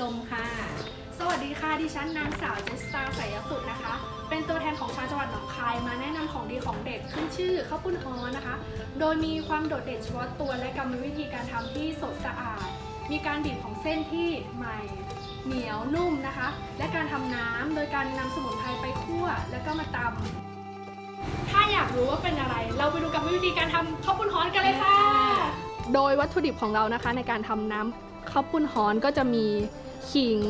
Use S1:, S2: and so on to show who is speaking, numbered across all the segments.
S1: ลมค่ะ
S2: สวัสดีค่ะ ดิฉันนางสาวเจสตาสายสุดนะคะ เป็นตัวแทนของชาวจังหวัดหนองคายมาแนะนำของดีของเด็กขึ้นชื่อข้าวปุ้นฮ้อนนะคะ โดยมีความโดดเด่นเฉพาะตัวและกรรมวิธีการทำที่สดสะอาด มีการบีบของเส้นที่ใหม่เหนียวนุ่มนะคะ และการทำน้ำโดยการนำสมุนไพรไปคั่วแล้วก็มาตำถ้าอยากรู้ว่าเป็นอะไร เราไปดูกับวิธีการทำข้าวปุ้นฮ้อนกันเลยค่ะ โดยวัตถุดิบของเรานะคะในการทำน้ำ ข้าวปุ้นฮอนก็จะมีขิง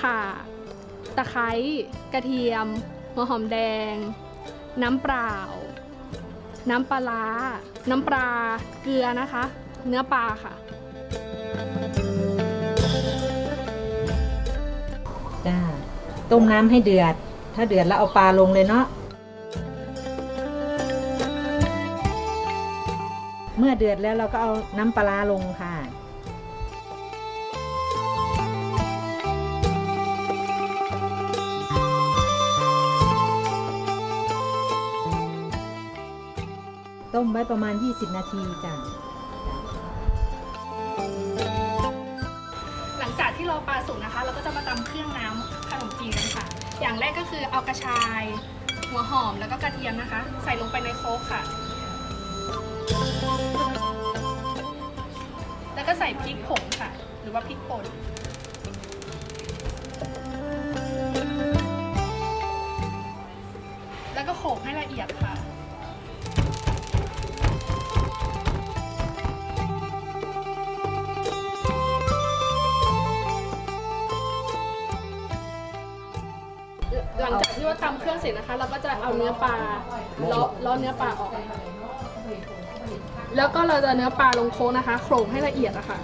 S2: ข่า ตะไคร้ กระเทียม หัวหอมแดง น้ำเปล่า น้ำปลาร้าน้ำปลา เกลือนะคะ เนื้อปลาค่ะ
S1: จ้า ต้มน้ำให้เดือด ถ้าเดือดแล้วเอาปลาลงเลยเนาะ เมื่อเดือดแล้วเราก็เอาน้ำปลาร้าลงค่ะ ต้มไว้ประมาณ 20 นาทีจ้ะ
S2: หลังจากที่เราปลาสุกนะคะ เราก็จะมาตำเครื่องน้ำขนมจีนกันค่ะ อย่างแรกก็คือเอากระชาย หัวหอมแล้วก็กระเทียมนะคะ ใส่ลงไปในโคกค่ะ แล้วก็ใส่พริกผงค่ะ หรือว่าพริกป่นแล้วก็โขลกให้ละเอียดค่ะ หลังจากที่ว่าตำเครื่องเสร็จนะคะ เราก็จะเอาเนื้อปลาเลาะเลาะเนื้อปลาออก แล้วก็เราจะเนื้อปลาลงโค้งนะคะ โขลกให้ละเอียดอะคะ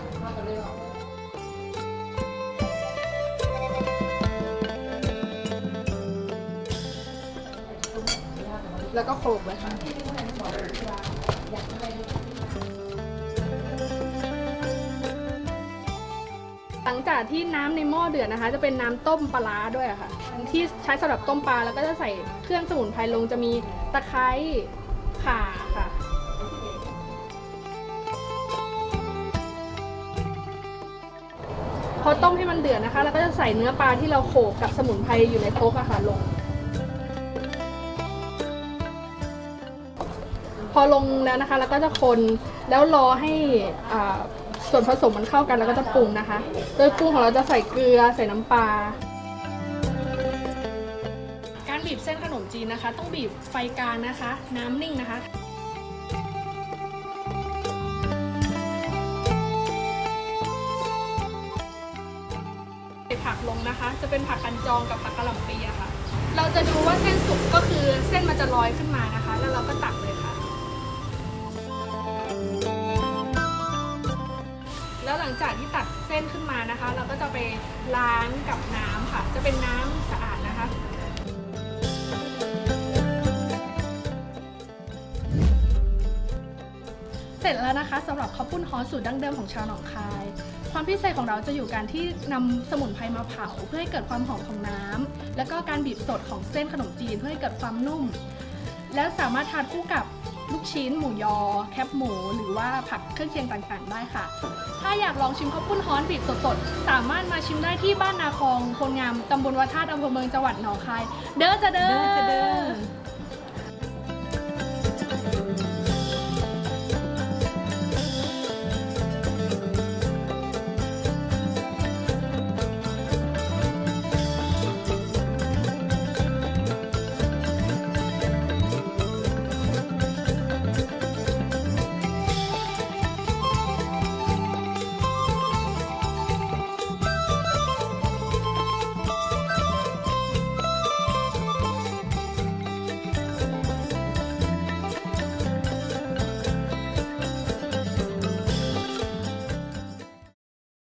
S2: แล้วก็โขลกเลยค่ะ หลังจากที่น้ำในหม้อเดือดนะคะ จะเป็นน้ำต้มปลาด้วยค่ะ ที่ใช้สำหรับต้มปลาแล้วก็จะใส่เครื่องสมุนไพรลงจะมีตะไคร้ข่าค่ะพอต้มให้มันเดือดนะคะ แล้วก็จะใส่เนื้อปลาที่เราโขกกับสมุนไพรอยู่ในโคกอะค่ะลง พอลงแล้วนะคะ แล้วก็จะคนแล้วรอให้อ่า ส่วนผสมมันเข้ากันแล้วก็จะปรุงนะคะ โดยปรุงของเราจะใส่เกลือใส่น้ำปลา การบีบเส้นขนมจีนนะคะ ต้องบีบไฟกลางนะคะ น้ำนิ่งนะคะใส่ผักลงนะคะ จะเป็นผักกันจองกับผักกะหล่ำปีอะค่ะ เราจะดูว่าเส้นสุกก็คือเส้นมันจะลอยขึ้นมานะคะ แล้วเราก็ตักเลยค่ะ หลังจากที่ตักเส้นขึ้นมานะคะ เราก็จะไปล้างกับน้ำค่ะ จะเป็นน้ำสะอาดนะคะเสร็จแล้วนะคะสำหรับข้าวปุ้นฮอสูตรดั้งเดิมของชาวหนองคาย ความพิเศษของเราจะอยู่การที่นำสมุนไพรมาเผา เพื่อให้เกิดความหอมของน้ำแล้วก็การบีบสดของเส้นขนมจีนเพื่อให้เกิดความนุ่ม แล้วสามารถทานคู่กับ ลูกชิ้น หมูยอ แคบหมู หรือว่าผักเครื่องเคียงต่างๆ ได้ค่ะ ถ้าอยากลองชิมข้าวปุ้นฮ้อนบีบสดๆ สามารถมาชิมได้ที่บ้านนาคองพลงามตำบลวัดธาตุอำเภอเมืองจังหวัดหนองคาย เด้อจะ
S1: เด้อจะเด้อ